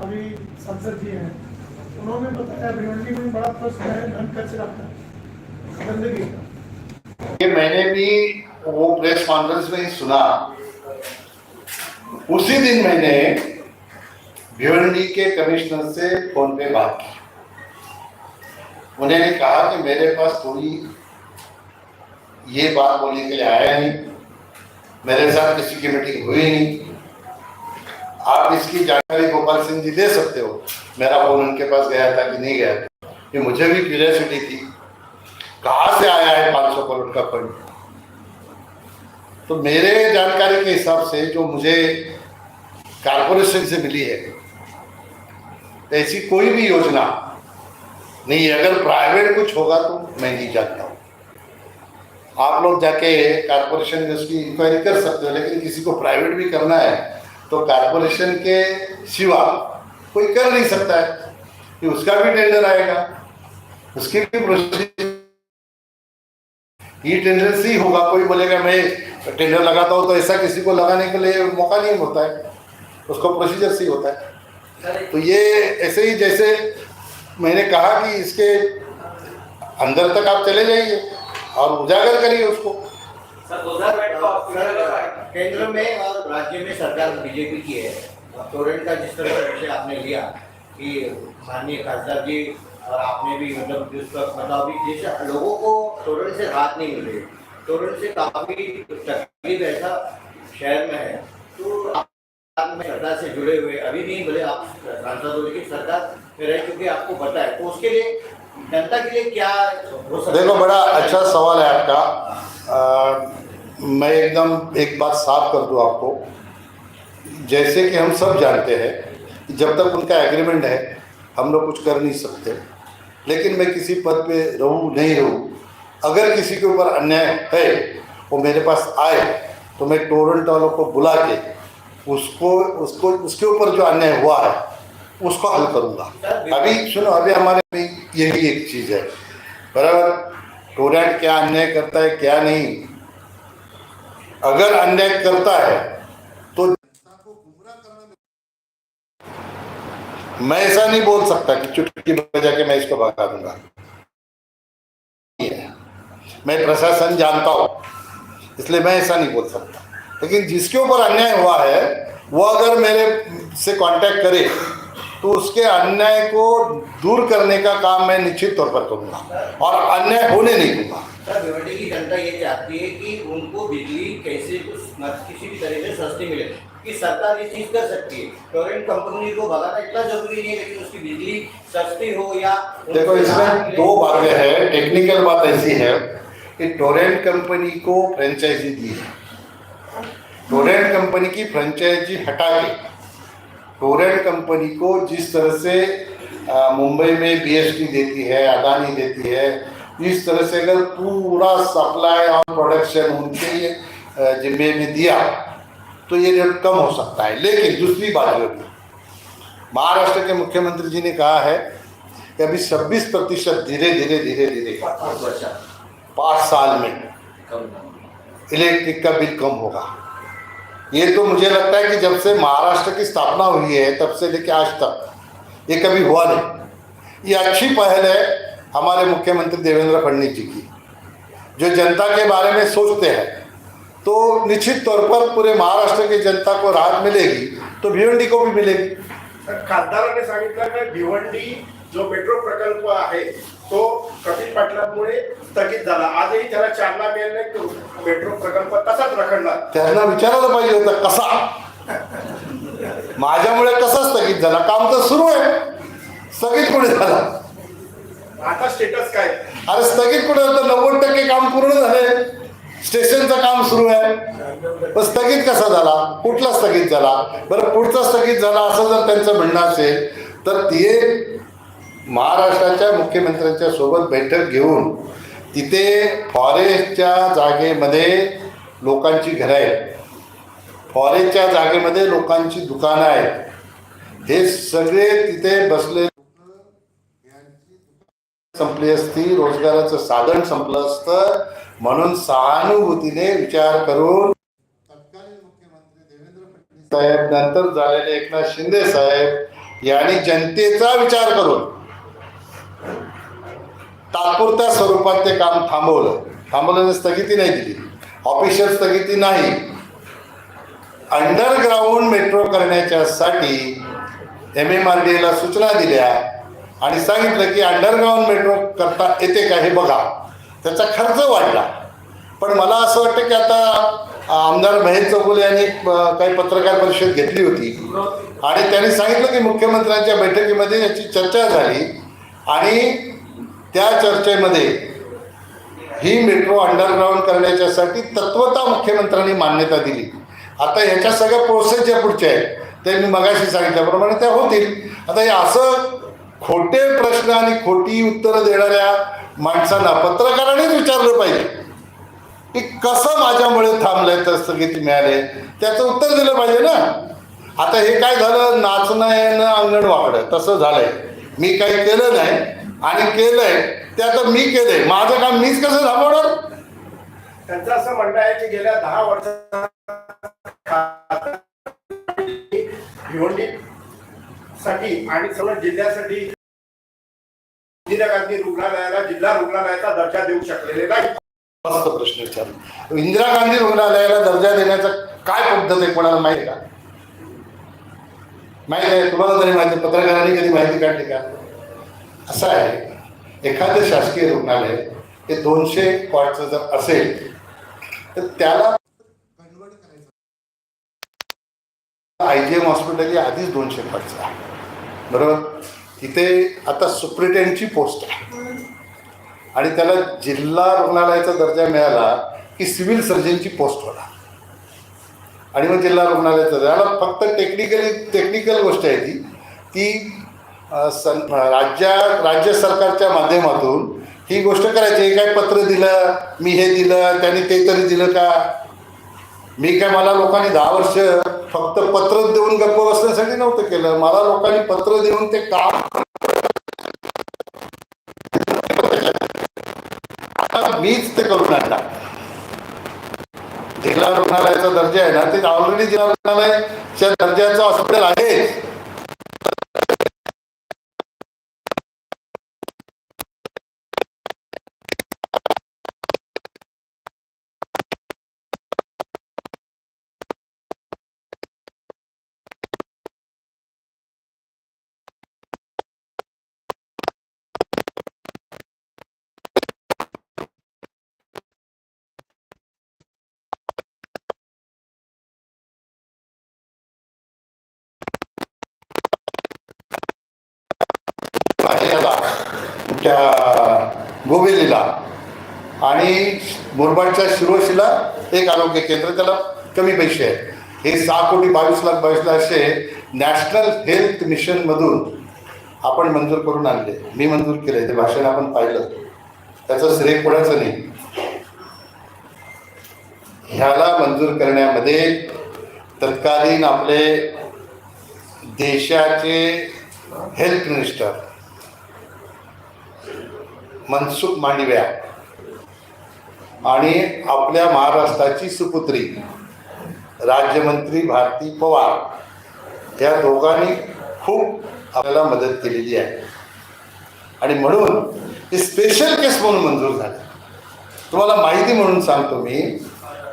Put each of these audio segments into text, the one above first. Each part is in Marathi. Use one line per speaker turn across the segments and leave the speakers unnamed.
अभी सांसद जी हैं। उन्होंने बताया, भिवंडी में बड़ा प्रश्न है, धन कचरा का। गंदगी का।
ये मैंने भी वो प्रेस कॉन्फ्रेंस में ही सुना। उसी दिन मैंने भिवंडी के कमिश्नर से फ़ोन पे बात की। उन्होंने कहा कि मेरे पास थोड़ी ये बात बोलने के लिए आया नहीं। मेरे साथ किसी की मीटिंग हुई नहीं। आप इसकी जानकारी गोपाल सिंह जी दे सकते हो? मेरा फ़ोन उनके पास गया था कि नहीं गया था। ये मुझे भी क्यूरियोसिटी थी। कहाँ से आया है 500 करोड़ का फंड तो मेरे जानकारी के हिसाब से जो मुझे कारपोरेशन से मिली है, ऐसी कोई भी योजना नहीं अगर प्राइवेट कुछ होगा तो मैं नहीं जानता हूँ। आप लोग जाके कारपोरेशन में उसकी इंक्वायरी कर सकते हो, लेकिन किसी को प्राइवेट भी करना है तो कारपोरेशन के सिवा कोई कर नहीं सकता है। कि उसका भी टेंडर आएगा। उसकी भी प्रोसीजर ये ही होगा। कोई बोलेगा, मैं टेंडर लगाता हूँ तो ऐसा किसी को लगाने के लिए मौका नहीं होता है। उसको प्रोसीजर से होता है। तो ये ऐसे ही जैसे मैंने कहा कि इसके अंदर तक आप चले जाइए और उजागर करिए उसको।
केंद्र में और राज्य में सरकार बीजेपी की है। टोरेंट का जिस तरह से विषय आपने लिया कि माननीय खासदार जी और आपने भी मतलब जिस वक्त मतलब अभी जैसे लोगों को टोरेंट से राहत नहीं मिल रही टोरेंट से काफ़ी तकलीफ़ ऐसा शहर में है तो आप में सरकार से जुड़े हुए अभी नहीं बोले आप सांसद हो लेकिन सरकार में रह चुके आपको पता है। तो उसके लिए जनता के लिए क्या हो सकता
देखो बड़ा अच्छा सवाल है आपका। आ, मैं एकदम एक बात साफ़ कर दूँ आपको। जैसे कि हम सब जानते हैं, जब तक उनका एग्रीमेंट है, हम लोग कुछ कर नहीं सकते। लेकिन मैं किसी पद पे रहूँ, नहीं रहूँ, अगर किसी के ऊपर अन्याय है वो मेरे पास आए तो मैं टोरेंट वालों को बुला के उसको उसको, उसके ऊपर जो अन्याय हुआ है, उसको हल करूँगा। अभी सुनो, अभी हमारे यही एक चीज़ है। बराबर टोरेंट क्या अन्याय करता है, क्या नहीं अगर अन्याय करता है तो जनता को गुमराह करना मैं ऐसा नहीं बोल सकता कि चुटकी बजा के मैं इसको भगा दूँगा। मैं प्रशासन जानता हूँ, इसलिए मैं ऐसा नहीं बोल सकता। लेकिन जिसके ऊपर अन्याय हुआ है, वो अगर मेरे से कांटेक्ट करे तो उसके अन्याय को दूर करने का काम मैं निश्चित तौर पर करूँगा और अन्याय होने नहीं दूँगा।
भिवंडी की जनता ये चाहती है कि उनको बिजली कैसे कुछ किसी भी तरह से सस्ती मिले कि सरकार ये चीज़ कर सकती है। टोरेंट कंपनी को भगाना इतना ज़रूरी नहीं है लेकिन उसकी बिजली सस्ती हो या
देखो इसमें दो बातें हैं टेक्निकल बात ऐसी है कि टोरेंट कंपनी को फ्रेंचाइजी दी है। टोरेंट कंपनी की फ्रेंचाइजी हटा के टोरेंट कंपनी को जिस तरह से मुंबई में बीएसटी देती है अदानी देती है इस तरह से अगर पूरा सप्लाई और प्रोडक्शन उनके जिम्मे में दिया तो ये रेट कम हो सकता है। लेकिन दूसरी बात जो भी महाराष्ट्र के मुख्यमंत्री जी ने कहा है कि अभी 26 प्रतिशत धीरे धीरे धीरे धीरे
पाँच
साल में इलेक्ट्रिक का बिल कम होगा। ये तो मुझे लगता है कि जब से महाराष्ट्र की स्थापना हुई है, तब से लेके आज तक, ये कभी हुआ नहीं। ये अच्छी पहल है हमारे मुख्यमंत्री देवेंद्र फडणवीस जी की, जो जनता के बारे में सोचते हैं। तो निश्चित तौर पर पूरे महाराष्ट्र की जनता को राहत मिलेगी तो भिवंडी को भी मिलेगी।
खासदारांनी सांगितलं की भिवंडी जो मेट्रो प्रकल्प आहे तो कपिल पाटलांमुळे स्थगित झाला. आजही त्याला चालना मिळाली नाही तो मेट्रो प्रकल्प तसाच रखडला.
त्यांना विचारायला पाहिजे होतं कसा? माझ्यामुळे कसा स्थगित झाला? काम तर सुरू आहे. स्थगित कुठे झाला?
आता स्टेटस काय?
अरे स्थगित कुठे होतं? नव्वद टक्के काम पूर्ण झाले. स्टेशनचं काम सुरू आहे. पण स्थगित कसा झाला? कुठला स्थगित झाला? बरं पुढचा स्थगित झाला असं जर त्यांचं म्हणणं असेल तर ते महाराष्ट्राच्या मुख्यमंत्र्यांच्या सोबत बैठक घेऊन तिथे फॉरेस्टच्या जागेमध्ये लोकांची घरं आहेत. फॉरेस्टच्या जागेमध्ये लोकांची दुकानं आहेत. हे सगळे तिथे बसले संपली असती रोजगाराचं साधन संपलं असतं. म्हणून सहानुभूतीने विचार करून तत्कालीन मुख्यमंत्री देवेंद्र फडणवीस साहेब नंतर झालेले एकनाथ शिंदे साहेब यांनी जनतेचा विचार करून तात्पुरत्या स्वरूपात ते काम थांबवलं. थांबवल्याने स्थगिती नाही दिली. ऑफिशियल स्थगिती नाही. अंडरग्राऊंड मेट्रो करण्याच्यासाठी एम एम आर डी एला सूचना दिल्या आणि सांगितलं की अंडरग्राऊंड मेट्रो करता येते का हे बघा. त्याचा खर्च वाढला. पण मला असं वाटतं की आता आमदार महेश चौगुले यांनी काही पत्रकार परिषद घेतली होती. आणि त्यांनी सांगितलं की मुख्यमंत्र्यांच्या बैठकीमध्ये याची चर्चा झाली. आणि त्या चर्चेमध्ये ही मेट्रो अंडरग्राऊंड करण्याच्यासाठी तत्वता मुख्यमंत्र्यांनी मान्यता दिली. आता ह्याच्या सगळ्या प्रोसेस ज्या पुढच्या आहेत ते मी मगाशी सांगितल्याप्रमाणे त्या होतील. आता हे असं खोटे प्रश्न आणि खोटी उत्तरं देणाऱ्या माणसांना पत्रकारांनीच विचारलं पाहिजे. की कसं माझ्यामुळे थांबलंय तर स्थगिती मिळाले? त्याचं उत्तर दिलं पाहिजे ना. आता हे काय झालं? नाचणं येणं अंगण वाकडं तसं झालंय. मी काही केलं नाही आणि केलंय ते आता मी केलंय. माझं काम मीच कसं थांबवणार
त्यांचं असं म्हणणं आहे की गेल्या दहा वर्षात भिवंडी साठी आणि सर्व जिल्ह्यासाठी इंदिरा गांधी रुग्णालयाला जिल्हा रुग्णालयाचा दर्जा देऊ शकलेले नाही.
मस्त प्रश्न विचारला. इंदिरा गांधी रुग्णालयाला दर्जा देण्याचा काय पद्धत आहे कोणाला माहिती का? माहिती आहे तुम्हाला तरी माहिती पत्रकारांनी कधी माहिती काढली का? असं आहे एखादं शासकीय रुग्णालय हे दोनशे कॉटचं जर असेल तर त्याला कन्वर्ट करायचं. आय जी एम हॉस्पिटल ही आधीच दोनशे कॉटचं आहे. बरोबर? तिथे आता सुप्रिटेंडची पोस्ट आहे. आणि त्याला जिल्हा रुग्णालयाचा दर्जा मिळाला की सिव्हिल सर्जनची पोस्ट होणार. आणि मग जिल्हा रुग्णालयाचा त्याला फक्त टेक्निकली टेक्निकल गोष्ट आहे ती. ती सन राज्या राज्य सरकारच्या माध्यमातून ही गोष्ट करायची. काय पत्र दिलं? मी हे दिलं? त्यांनी ते तरी दिलं का? मी काय मला लोकांनी दहा वर्ष फक्त पत्र देऊन गप्प बसण्यासाठी नव्हतं केलं. मला लोकांनी पत्र देऊन ते काम मीच ते करून आणला. जिल्हा रुग्णालयाचा दर्जा आहे ना ते ऑलरेडी जिल्हा रुग्णालयाच्या दर्जाचं हॉस्पिटल आहे. याला त्या गोवेलीला आणि मुरबाडच्या शिरोशीला एक आरोग्य केंद्र त्याला कमी पैसे आहेत. हे सहा कोटी बावीस लाख बावीस लाख असे नॅशनल हेल्थ मिशनमधून आपण मंजूर करून आणले. मी मंजूर केले ते भाषण आपण पाहिलं. त्याचं श्रेय कोणाचं नाही? ह्याला मंजूर करण्यामध्ये तत्कालीन आपले देशाचे हेल्थ मिनिस्टर मनसुख मांडव्या. आणि आपल्या महाराष्ट्राची सुपुत्री राज्यमंत्री भारती पवार या दोघांनी खूप आपल्याला मदत केलेली आहे. आणि म्हणून हे स्पेशल केस म्हणून मंजूर झाले. तुम्हाला माहिती म्हणून सांगतो मी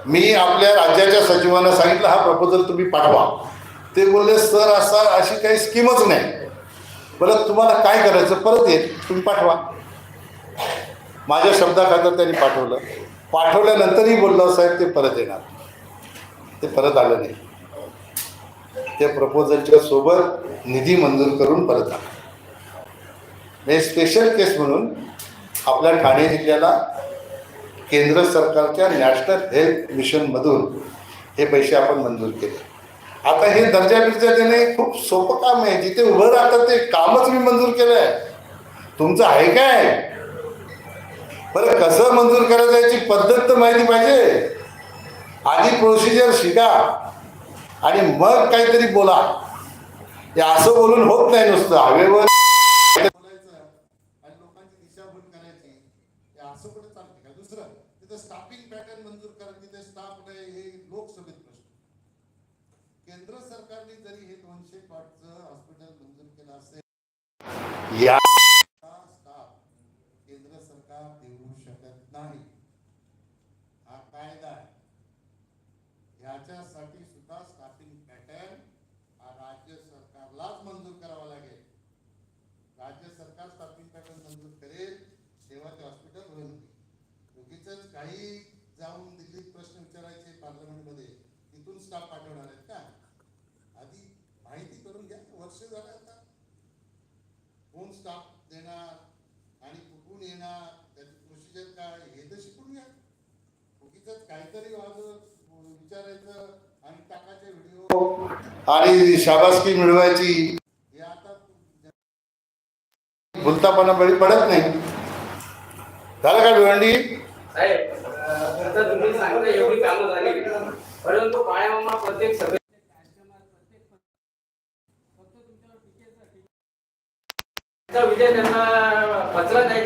मी आपल्या राज्याच्या सचिवांना सांगितलं हा प्रपोजल तुम्ही पाठवा. ते बोलले सर असा अशी काही स्कीमच नाही. बरं तुम्हाला काय करायचं? परत येत तुम्ही पाठवा. माझ्या शब्दाखातर त्यांनी पाठवलं. पाठवल्यानंतरही बोललो साहेब ते परत येणार. ते परत आलं नाही. ते प्रपोजलच्या सोबत निधी मंजूर करून परत आला. हे स्पेशल केस म्हणून आपल्या ठाणे जिल्ह्याला केंद्र सरकारच्या नॅशनल हेल्थ मिशनमधून हे पैसे आपण मंजूर केले. आता हे दर्जा बिर्जा देणे खूप सोपं काम आहे. जिथे उभं राहतं ते कामच मी मंजूर केलं आहे तुमचं आहे काय? बरं कसं मंजूर करायचं याची पद्धत तर माहिती पाहिजे. आधी प्रोसिजर शिका आणि मग काहीतरी बोला. हे असं बोलून होत नाही नुसतं. हवेवर बोलायचं आणि लोकांची दिशाभूल करायची हे असं कुठे चालते? का दुसरं. तिथं स्टाफिंग पॅटर्न मंजूर करा तिथे स्टाफ नाही हे लोकसभेत प्रश्न. केंद्र सरकारने जरी हे दोनशे कॉटचं हॉस्पिटल मंजूर केलं या स्टाफ केंद्र सरकार देऊ शकत नाही हा कायदा आहे याच्यासाठी सुद्धा स्टाफिंग पॅटर्न हा राज्य सरकारलाच मंजूर करावा लागेल राज्य सरकार स्टाफिंग पॅटर्न मंजूर करेल तेव्हा ते हॉस्पिटल होईल उगीच काही जाऊन दिल्लीत प्रश्न विचारायचे पार्लमेंटमध्ये. तिथून स्टाफ पाठवणार आहेत का? आधी माहिती करून घ्या. वर्ष झालं आता. कोण स्टाफ देणार आणि कुठून येणार? त्याची प्रोसिजर काय? हे तर शिकून घ्या. उगीच काहीतरी विचारायचं आणि टाकायचे व्हिडिओ आणि शाबासकी मिळवायची. हे आता भुलतापणा बळी पडत नाही. झालं का भिवंडी?
साहेब आता तुम्ही सांगितलं एवढी कामं झाली. परंतु पायामामा प्रत्येक सगळे विजय त्यांना पचला नाही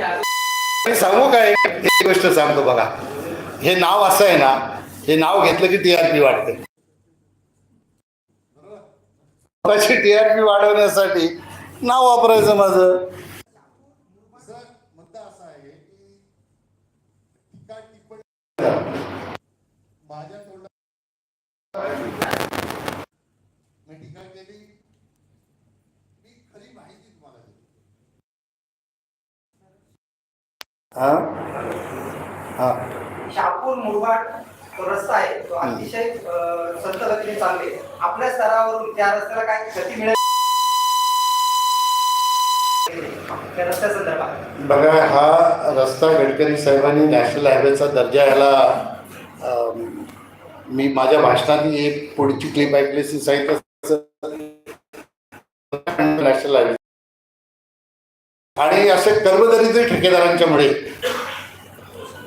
मी सांगू काय? एक गोष्ट सांगतो बघा. हे नाव असं आहे ना हे नाव घेतलं की टीआरपी वाढते. स्वतःची टीआरपी वाढवण्यासाठी नाव वापरायचं माझं मुद्दा असा आहे की टीका टिप्पणी माझ्या तोंडात मी टीका केली मी खरी माहिती तुम्हाला दिली हा? हा.
शहापूर मुरबाड तो रस्ता आहे. तो अतिशय संत गतीने चालले आपल्या स्तरावरून त्या रस्त्याला काय गती मिळेल? त्या रस्त्या संदर्भात.
बघा हा रस्ता गडकरी साहेबांनी नॅशनल हायवेचा दर्जा याला मी माझ्या भाषणात हे पुढची क्लिप ऐकली असेल, सांगितलं आणि असे कर्मदरीचे ठेकेदारांच्यामुळे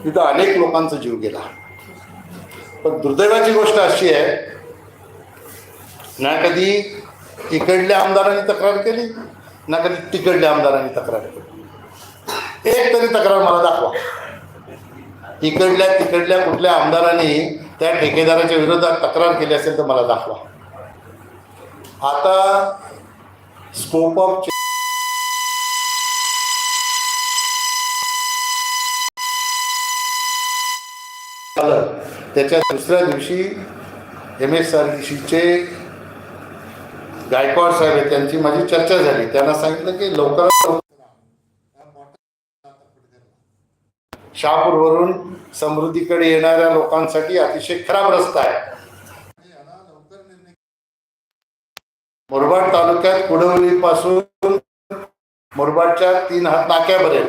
तिथं अनेक लोकांचा जीव गेला. पण दुर्दैवाची गोष्ट अशी आहे ना कधी इकडल्या आमदारांनी तक्रार केली ना कधी तिकडल्या आमदारांनी तक्रार केली. एक तरी तक्रार मला दाखवा. इकडल्या तिकडल्या कुठल्या आमदारांनी त्या ठेकेदाराच्या विरोधात तक्रार केली असेल तर मला दाखवा. आता स्कोप ऑफ चे त्याच्या दुसऱ्या दिवशी एम एस आर डी सीचे गायकवाड साहेब आहेत त्यांची माझी चर्चा झाली. त्यांना सांगितलं की लवकरात शहापूरवरून समृद्धीकडे येणाऱ्या लोकांसाठी अतिशय खराब रस्ता आहे. मुरबाड तालुक्यात कुडवली पासून मुरबाडच्या तीन हात नाक्यापर्यंत.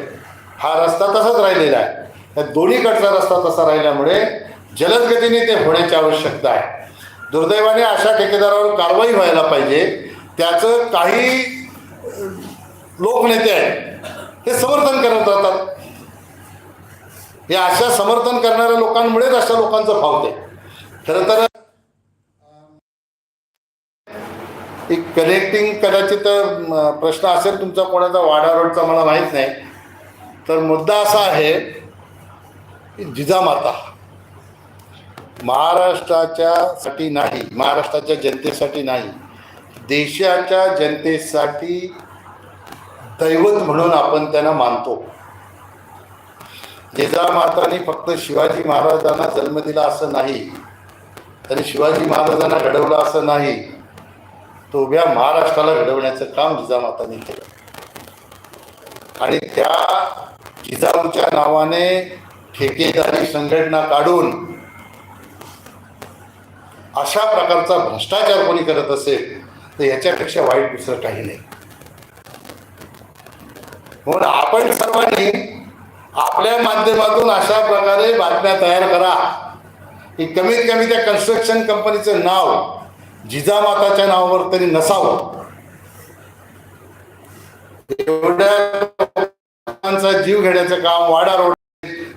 हा रस्ता तसाच राहिलेला आहे. त्या दोन्हीकडचा रस्ता तसा राहिल्यामुळे जलद गतीने ते होण्याची आवश्यकता आहे. दुर्दैवाने अशा ठेकेदारावर कारवाई व्हायला पाहिजे. त्याचं काही लोकनेते आहेत ते समर्थन करत राहतात. हे अशा समर्थन करणाऱ्या लोकांमुळेच अशा लोकांचं फावते खरं तर एक कनेक्टिंग कदाचित प्रश्न असेल तुमचा कोणाचा वाडा रोडचा मला माहीत नाही. तर मुद्दा असा आहे की जिजामाता महाराष्ट्राच्या साठी नाही महाराष्ट्राच्या जनतेसाठी नाही. देशाच्या जनतेसाठी दैवत म्हणून आपण त्यांना मानतो. जिजामाताने फक्त शिवाजी महाराजांना जन्म दिला असं नाही तरी शिवाजी महाराजांना घडवलं असं नाही तो उभ्या महाराष्ट्राला घडवण्याचं काम जिजामाताने केलं. आणि त्या जिजाऊच्या नावाने ठेकेदारी संघटना काढून अशा प्रकारचा भ्रष्टाचार कोणी करत असेल तर याच्यापेक्षा वाईट दुसरं काही नाही. म्हणून आपण सर्वांनी आपल्या माध्यमातून अशा प्रकारे बातम्या तयार करा. की कमीत कमी त्या कन्स्ट्रक्शन कंपनीचं नाव जिजामाताच्या नावावर तरी नसावं. एवढ्या जीव घेण्याचं काम वाडा रोड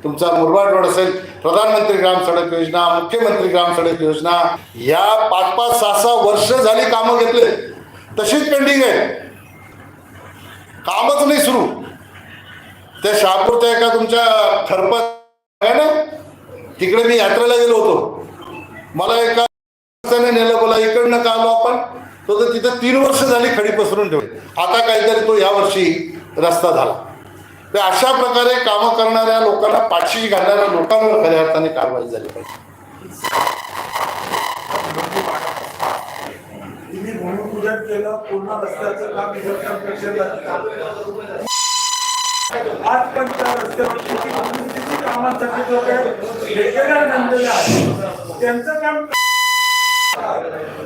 तुमचा मुरबाड रोड असेल प्रधानमंत्री ग्राम सडक योजना मुख्यमंत्री ग्राम सडक योजना या पाच पाच सहा सहा वर्ष झाली कामं घेतले. तशीच पेंडिंग आहे कामच नाही सुरू. त्या शहापूरच्या एका तुमच्या खरपत आहे ना? तिकडे मी यात्रेला गेलो होतो. मला एका रस्त्याने नेलं बोला इकडनं का आलो आपण? तो तर तिथं तीन वर्ष झाली खडी पसरून ठेवली. आता काहीतरी तो यावर्षी रस्ता झाला. तर अशा प्रकारे कामं करणाऱ्या लोकांना पाठशी घालणाऱ्या लोकांवर खऱ्या अर्थाने कारवाई झाली पाहिजे.
भूमिपूजन केलं पूर्ण रस्त्याचं काम आज पण त्या रस्त्यावर किती किती कामासाठी ठेकेदार आहेत. त्यांचं काम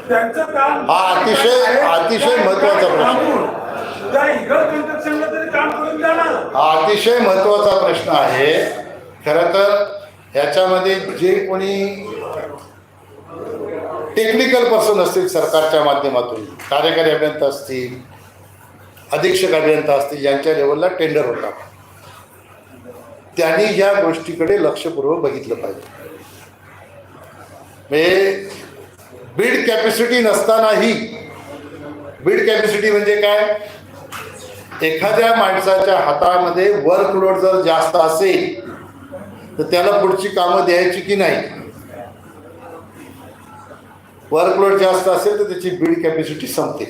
त्यांचं काम
हा अतिशय- अतिशय महत्त्वाचा प्रश्न. हा अतिशय महत्त्वाचा प्रश्न आहे. खरं तर ह्याच्यामध्ये जे कोणी टेक्निकल पर्सन असतील सरकारच्या माध्यमातून कार्यकारी अभियंता असतील अधीक्षक अभियंता असतील यांच्या लेवलला टेंडर होतात त्यांनी या गोष्टीकडे लक्षपूर्वक बघितलं पाहिजे. म्हणजे बीड कॅपॅसिटी नसतानाही बीड कॅपॅसिटी म्हणजे काय? एखाद्या माणसाच्या हातामध्ये वर्कलोड जर जास्त असेल तर त्याला पुढची कामं द्यायची की नाही? वर्कलोड जास्त असेल तर त्याची बीड कॅपॅसिटी संपते.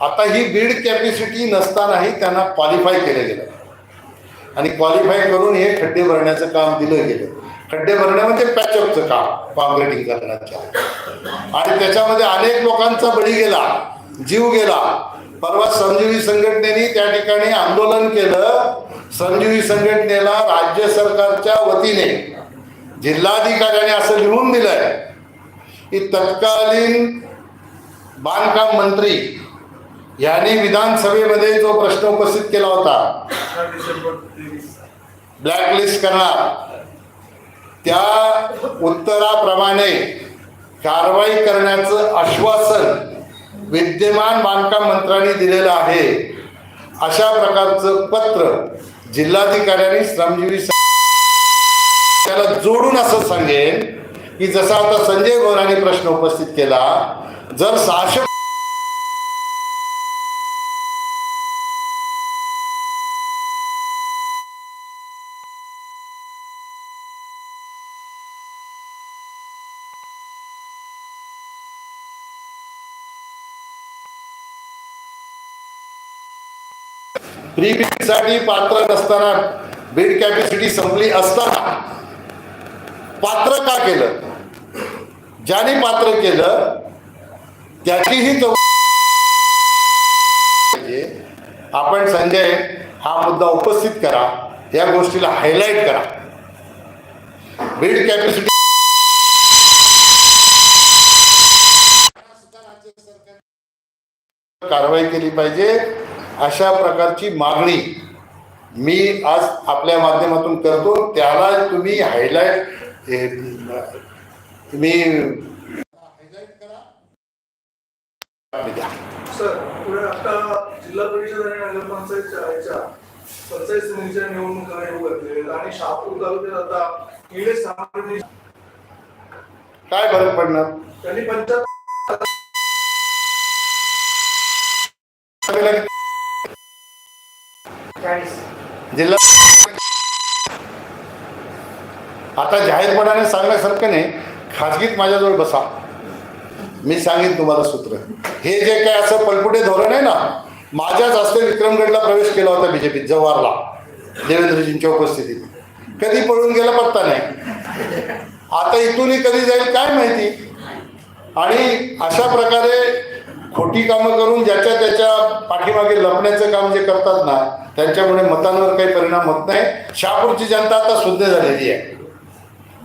आता ही बीड कॅपॅसिटी नसतानाही त्यांना क्वालिफाय केलं गेलं. आणि क्वालिफाय करून हे खड्डे भरण्याचं काम दिलं गेलं. खड्डे भरणे म्हणजे पॅचअपचं काम कॉन्क्रिटिंग करण्याचं. आणि त्याच्यामध्ये अनेक लोकांचा बळी गेला जीव गेला. परवा संजीवी संघटनेने त्या ठिकाणी आंदोलन केलं. संजीवी संघटनेला राज्य सरकारच्या वतीने जिल्हाधिकाऱ्याने असं लिहून दिलंय की तत्कालीन बांधकाम मंत्री यांनी विधानसभेमध्ये जो प्रश्न उपस्थित केला होता ब्लॅकलिस्ट करणार. त्या उत्तराप्रमाणे कारवाई करण्याचं आश्वासन विद्यमान बांधकाम मंत्र्यांनी दिलेलं आहे. अशा प्रकारचं पत्र जिल्हाधिकाऱ्यांनी श्रमजीवी त्याला जोडून असं सांगेन की जसा आता संजय गोराने प्रश्न उपस्थित केला जर सहाशे प्री साठी पात्र नसताना बेड कॅपॅसिटी संपली असताना पात्र का केलं? ज्याने पात्र केलं त्याचीही चौकशी आपण संजय हा मुद्दा उपस्थित करा. या गोष्टीला हायलाईट करा. बेड कॅपॅसिटी कारवाई केली पाहिजे. अशा प्रकारची मागणी मी आज आपल्या माध्यमातून करतो. त्याला तुम्ही हायलाईट तुम्ही करा.
सर पुढे आता जिल्हा परिषद आणि नगरपंचायतच्या पंचायत समितीच्या निवडणुका येऊ घातलेल्या आणि शहापूर तालुक्यात आता सामान्य
काय फरक पडणार?
त्यांनी पंचायत
जिल्हा आता जाहीरपणाने सांगण्यासारखं नाही खाजगीत माझ्याजवळ बसा. मी सांगेन तुम्हाला सूत्र. हे जे काय असं पलपुटे धोरण आहे ना माझ्याच हस्ते विक्रमगडला प्रवेश केला होता बीजेपीत जव्हारला. देवेंद्रजींच्या उपस्थितीत. कधी पळून गेला पत्ता नाही. आता इथूनही कधी जाईल काय माहिती? आणि अशा प्रकारे खोटी कामं करून ज्याच्या त्याच्या पाठीमागे लपण्याचं काम जे करतात ना त्यांच्यामुळे मतांवर काही परिणाम होत नाही. शहापूरची जनता आता शुद्ध झालेली आहे.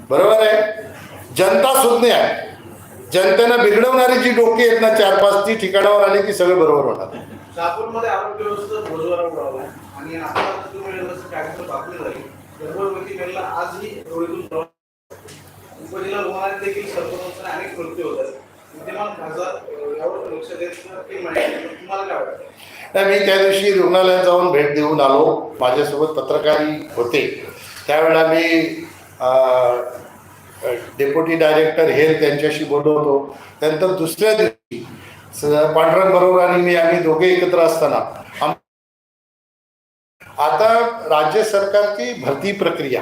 बरोबर आहे? जनता सुज्ञ आहे. जनतेनं बिघडवणारी जी डोकी आहेत ना चार पाच ती ठिकाणावर आली की सगळं बरोबर होणार.
शहापूरमध्ये आरोग्य व्यवस्था आणि आता कार्यक्रम झाली. आजही उपजिल्हा रुग्णालयात देखील अनेक मृत्यू होतात. विद्यमान खासदार यावर लक्ष देत माहिती तुम्हाला काय वाटतं?
नाही मी त्या दिवशी रुग्णालयात जाऊन भेट देऊन आलो. माझ्यासोबत पत्रकारही होते. त्यावेळेला मी डेप्युटी डायरेक्टर हेल्थ त्यांच्याशी बोललो होतो त्यानंतर दुसऱ्या दिवशी स- पांडुरंग बरोबर आणि मी आम्ही दोघे एकत्र असताना आता राज्य सरकारची भरती प्रक्रिया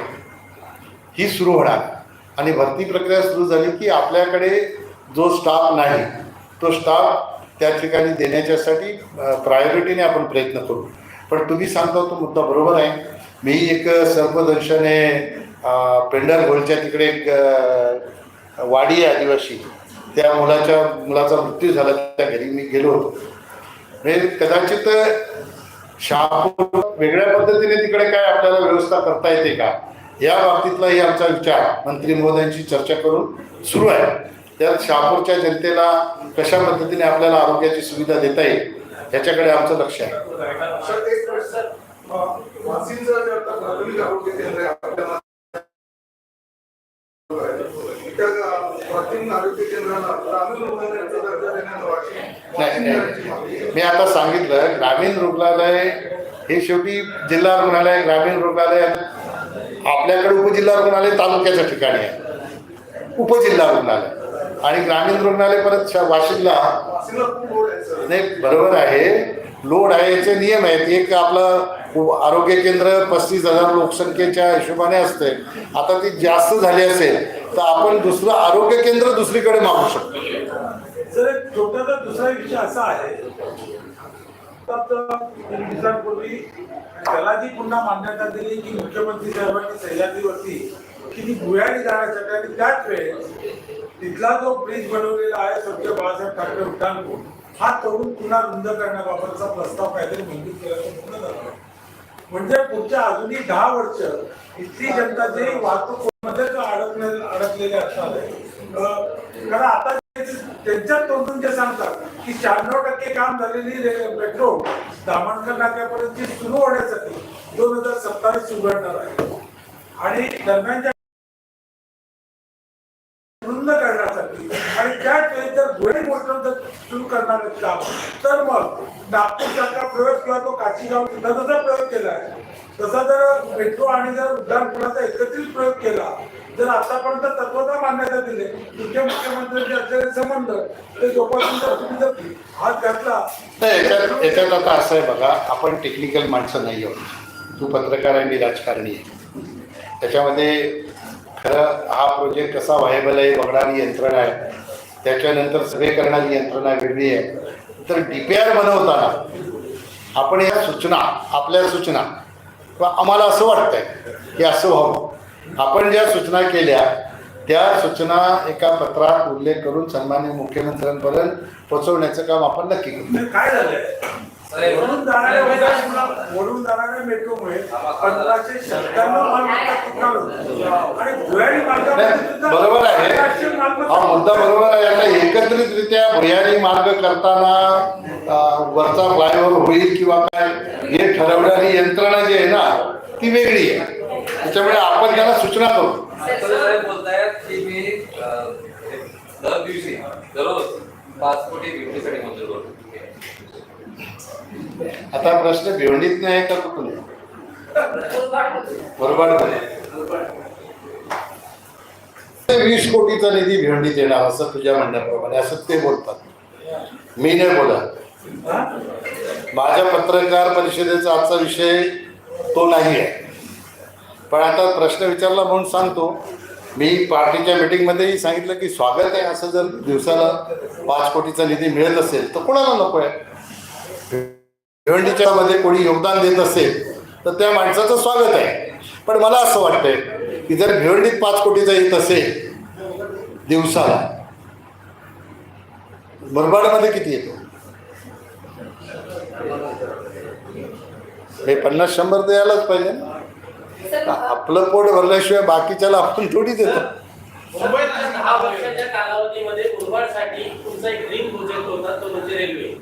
ही सुरू होणार. आणि भरती प्रक्रिया सुरू झाली की आपल्याकडे जो स्टाफ नाही तो स्टाफ त्या ठिकाणी देण्याच्यासाठी प्रायोरिटीने आपण प्रयत्न करू. पण तुम्ही सांगता तो मुद्दा बरोबर आहे. मी एक सर्पदंशाने पेंडर होलच्या तिकडे एक वाडी आहे आदिवासी. त्या मुलाच्या मुलाचा मृत्यू झाला त्या घरी मी गेलो होतो. म्हणजे कदाचित शहापूर वेगळ्या पद्धतीने तिकडे काय आपल्याला व्यवस्था करता येते का? या बाबतीतलाही आमचा विचार मंत्री महोदयांशी चर्चा करून सुरू आहे. त्यात शहापूरच्या जनतेला कशा पद्धतीने आपल्याला आरोग्याची सुविधा देता येईल याच्याकडे आमचं लक्ष आहे.
त्या
मी आता सांगितलं ग्रामीण रुग्णालय हे शेवटी जिल्हा रुग्णालय ग्रामीण रुग्णालय आपल्याकडे उपजिल्हा रुग्णालय तालुक्याच्या ठिकाणी आहे. उपजिल्हा रुग्णालय. आणि ग्रामीण रुग्णालय परत वाशिमला
खूप
नाही बरोबर आहे. लोड आहे याचे नियम आहेत. एक आपलं आरोग्य केंद्र पस्तीस हजार लोकसंख्येच्या हिशोबाने असते. आता ती जास्त झाली असेल तर आपण दुसरं आरोग्य केंद्र दुसरीकडे मागू शकतो.
सर एक छोटासा दुसरा विषय असा आहे. दिवसांपूर्वी त्याला जी पुन्हा मान्यता दिली की मुख्यमंत्री साहेबांनी सह्याद्रीवरती किती ती भुयारी जाण्यासाठी आणि त्याच वेळेस तिथला जो ब्रिज बनवलेला आहे स्वर्गीय बाळासाहेब ठाकरे उड्डाणपूल हा तरुण पुन्हा रुंद करण्याबाबतचा प्रस्ताव काहीतरी मंजूर केल्याचं पूर्ण झालं. म्हणजे पुढच्या अजूनही दहा वर्ष इथली जनता जे वाहतूक मध्येच अडकले अडकलेले असतात. कारण आता त्यांच्या तोंडून ते सांगतात की शहाण्णव टक्के काम झालेली मेट्रो दामणकर नाक्यापर्यंत सुरू होण्यासाठी दोन हजार सत्तावीस उघडणार आहे. आणि दरम्यानच्या रुंद करण्यासाठी आणि त्याच वेळी जर धुळे मोठं जर सुरू करणार आहेत काम. तर मग नागपूर सारखा प्रयोग किंवा तो काशीगाव तिथं जसा प्रयोग केला आहे तसा जर मेट्रो आणि जर उड्डाणपुलाचा एकत्रित प्रयोग केला जर आतापर्यंत तत्वता मान्यता दिले तुमच्या मुख्यमंत्र्यांचे असलेले संबंध ते जोपासून जर तुम्ही जर हात घातला.
याच्यात याच्यात आता असं आहे बघा आपण टेक्निकल माणसं नाही आहोत. तू पत्रकार आहे मी राजकारणी आहे. त्याच्यामध्ये खरं हा प्रोजेक्ट कसा व्हायबल आहे बघणारी यंत्रणा आहे. त्याच्यानंतर सगळे करणारी यंत्रणा वेगळी आहे. तर डी पी आर बनवताना आपण या सूचना आपल्या सूचना किंवा आम्हाला असं वाटतंय की असं व्हावं. आपण ज्या सूचना केल्या त्या सूचना एका पत्रात उल्लेख करून सन्मान्य मुख्यमंत्र्यांपर्यंत पोहोचवण्याचं काम आपण नक्की करू
काय झालं वरून जाणाऱ्या वरून जाणाऱ्या मेट्रोमुळे पंधराशे सत्त्याण्णव. आणि भुयारी
बरोबर आहे. हा मुद्दा बरोबर आहे. आता एकत्रितरित्या भुयारी मार्ग करताना वरचा फ्लायओव्हर होईल किंवा काय हे ठरवणारी यंत्रणा जी आहे ना ती वेगळी आहे. त्याच्यामुळे आपण त्याला सूचना करू.
बोलतायत की मी दर दिवशी दररोज पाच कोटी भिवंडीसाठी मंजूर करतो
आता प्रश्न भिवंडीत नाही का कुठून? बरोबर वीस कोटीचा निधी भिवंडीत येणार असं तुझ्या म्हणण्याप्रमाणे असं ते बोलतात. मी नाही बोला माझ्या पत्रकार परिषदेचा आजचा विषय तो नाही आहे. पण आता प्रश्न विचारला म्हणून सांगतो मी पार्टीच्या मिटिंगमध्येही सांगितलं की स्वागत आहे असं जर दिवसाला पाच कोटीचा निधी मिळत असेल तर कोणाला नको आहे? भिवंडीच्या मध्ये कोणी योगदान देत असेल तर त्या माणसाचं स्वागत आहे. पण मला असं वाटतंय की जर भिवंडीत पाच कोटीचा येत असेल दिवसाला मुरबाडमध्ये किती येतो? हे पन्नास शंभर तर यायलाच पाहिजे ना. आपलं पोट भरल्याशिवाय बाकीच्याला आपण थोडी देतो.
कालावधीमध्ये मुरबाडसाठी तुमचा एक ड्रीम प्रोजेक्ट होता तो म्हणजे रेल्वे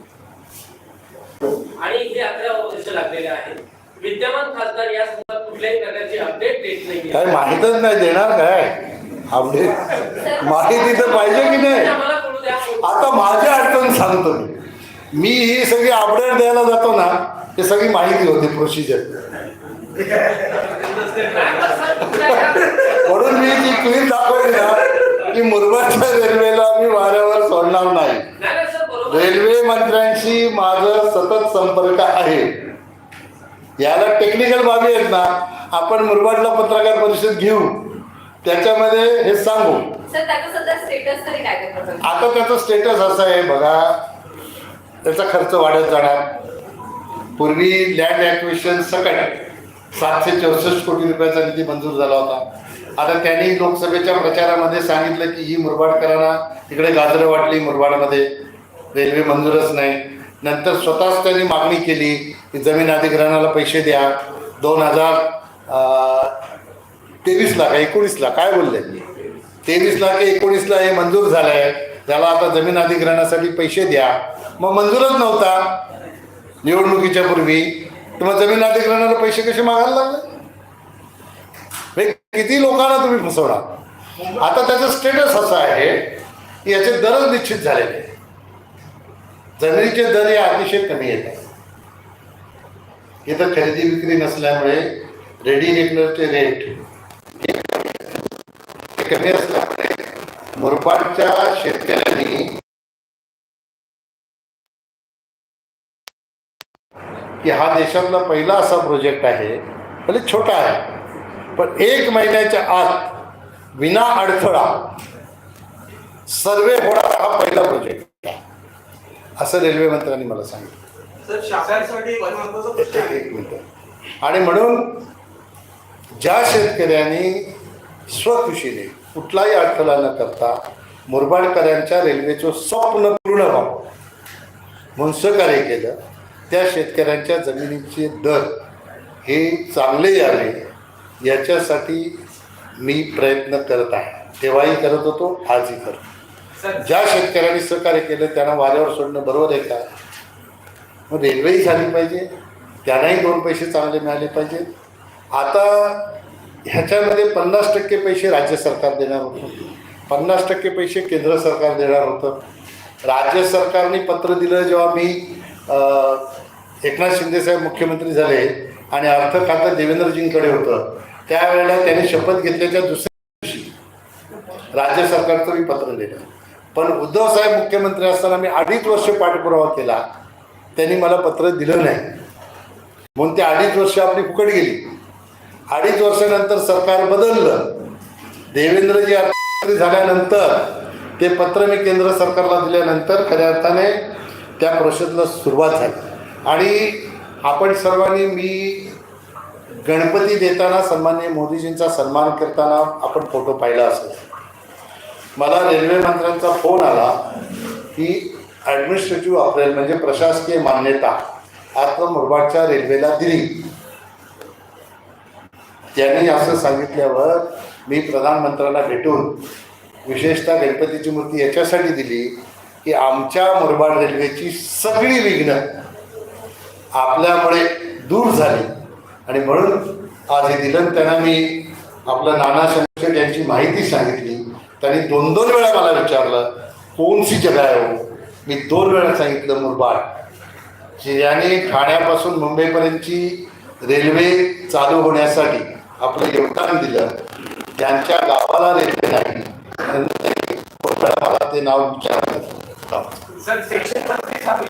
आणि इथे अकरा वर्ष लागलेले आहेत. विद्यमान खासदार या संदर्भात कुठल्याही प्रकारची अपडेट देत नाही
काय माहीतच नाही देणार काय? अपडेट माहिती तर पाहिजे की नाही? आता माझी अडचण सांगतो मी. मी ही सगळी अपडेट द्यायला जातो ना ते सगळी माहिती होती प्रोसिजर म्हणून मी ती क्लिप दाखवली ना की मुरबाडच्या रेल्वेला मी वाऱ्यावर सोडणार नाही रेल्वे मंत्र्यांशी माझं सतत संपर्क आहे. याला टेक्निकल बाबी आहेत ना आपण मुरबाडला पत्रकार परिषद घेऊ. त्याच्यामध्ये हे सांगू? आता त्याचं स्टेटस असं आहे बघा. त्याचा खर्च वाढत जाणार. पूर्वी लँड ॲक्विशन सकट सातशे चौसष्ट कोटी रुपयाचा निधी मंजूर झाला होता. आता त्यांनी लोकसभेच्या प्रचारामध्ये सांगितलं की ही मुरबाडकरांना तिकडे गाजरं वाटली मुरबाडमध्ये. रेल्वे मंजूरच नाही. नंतर स्वतःच त्यांनी मागणी केली की जमीन अधिग्रहणाला पैसे द्या. दोन हजार तेवीस लाख एकोणीस लाख काय बोलले? तेवीस लाख एकोणीस लाख हे मंजूर झालं आहे त्याला आता जमीन अधिग्रहणासाठी पैसे द्या. मग मंजूरच नव्हता. निवडणुकीच्या पूर्वी. तर मग जमीन अधिग्रहणाला पैसे कसे मागायला लागले? म्हणजे किती लोकांना तुम्ही फसवणार आता त्याचं स्टेटस असं आहे की याचे दरच निश्चित झालेले आहे. जमिनीचे दर हे अतिशय कमी येत आहे इथं खरेदी विक्री नसल्यामुळे रेडी रेग्युलरचे रेट हे कमी असल्यामुळे मुरबाडच्या शेतकऱ्यांनी की हा देशातला पहिला असा प्रोजेक्ट आहे. म्हणजे छोटा आहे. पण एक महिन्याच्या आत विना अडथळा सर्वे होणार हा पहिला प्रोजेक्ट आहे. असं रेल्वे मंत्र्यांनी मला सांगितलं.
एक
एक मिनिट. आणि म्हणून ज्या शेतकऱ्यांनी स्वखुशीने कुठलाही अडथळा न करता मुरबाडकरांच्या रेल्वेचं स्वप्न पूर्ण व्हावं म्हणून सहकार्य केलं त्या शेतकऱ्यांच्या जमिनीचे दर हे चांगले यावे याच्यासाठी मी प्रयत्न करत आहे. तेव्हाही करत होतो आजही करतो ज्या शेतकऱ्यांनी सहकार्य केलं त्यांना वाऱ्यावर सोडणं बरोबर आहे का? मग रेल्वेही झाली पाहिजे. त्यांनाही दोन पैसे चांगले मिळाले पाहिजेत आता ह्याच्यामध्ये पन्नास टक्के पैसे राज्य सरकार देणार होतं. पन्नास टक्के पैसे केंद्र सरकार देणार होतं. राज्य सरकारने पत्र दिलं जेव्हा मी एकनाथ शिंदेसाहेब मुख्यमंत्री झाले आणि अर्थ खातं देवेंद्रजींकडे होतं त्यावेळेला त्यांनी शपथ घेतल्याच्या दुसऱ्या दिवशी राज्य सरकारचं मी पत्र दिलं. पण उद्धव साहेब मुख्यमंत्री असताना मी अडीच वर्ष पाठपुरावा केला. त्यांनी मला पत्र दिलं नाही. म्हणून ते अडीच वर्ष आपली फुकट गेली. अडीच वर्षानंतर सरकार बदललं. देवेंद्रजी अर्थमंत्री झाल्यानंतर ते पत्र मी केंद्र सरकारला दिल्यानंतर खऱ्या अर्थाने त्या प्रोसेसला सुरुवात झाली. आणि आपण सर्वांनी मी गणपती देताना सन्माननीय मोदीजींचा सन्मान करताना आपण फोटो पाहिला असेल. मला रेल्वे मंत्र्यांचा फोन आला की ॲडमिनिस्ट्रेटिव्ह अप्रेल म्हणजे प्रशासकीय मान्यता आता मुरबाडच्या रेल्वेला दिली. त्यांनी असं सांगितल्यावर मी प्रधानमंत्र्यांना भेटून विशेषतः गणपतीची मूर्ती याच्यासाठी दिली की आमच्या मुरबाड रेल्वेची सगळी विघ्न आपल्यामुळे दूर झाली. आणि म्हणून आज हे दिलं त्यांना मी आपलं नाना शंकर यांची माहिती सांगितली. त्यांनी दोन दोन वेळा मला विचारलं कोणसी जगा आहे हो? मी दोन वेळा सांगितलं मुरबाड. याने ठाण्यापासून मुंबईपर्यंतची रेल्वे चालू होण्यासाठी आपलं योगदान दिलं. त्यांच्या गावाला रेल्वे नाही मला ते नाव विचारलं.
Sir section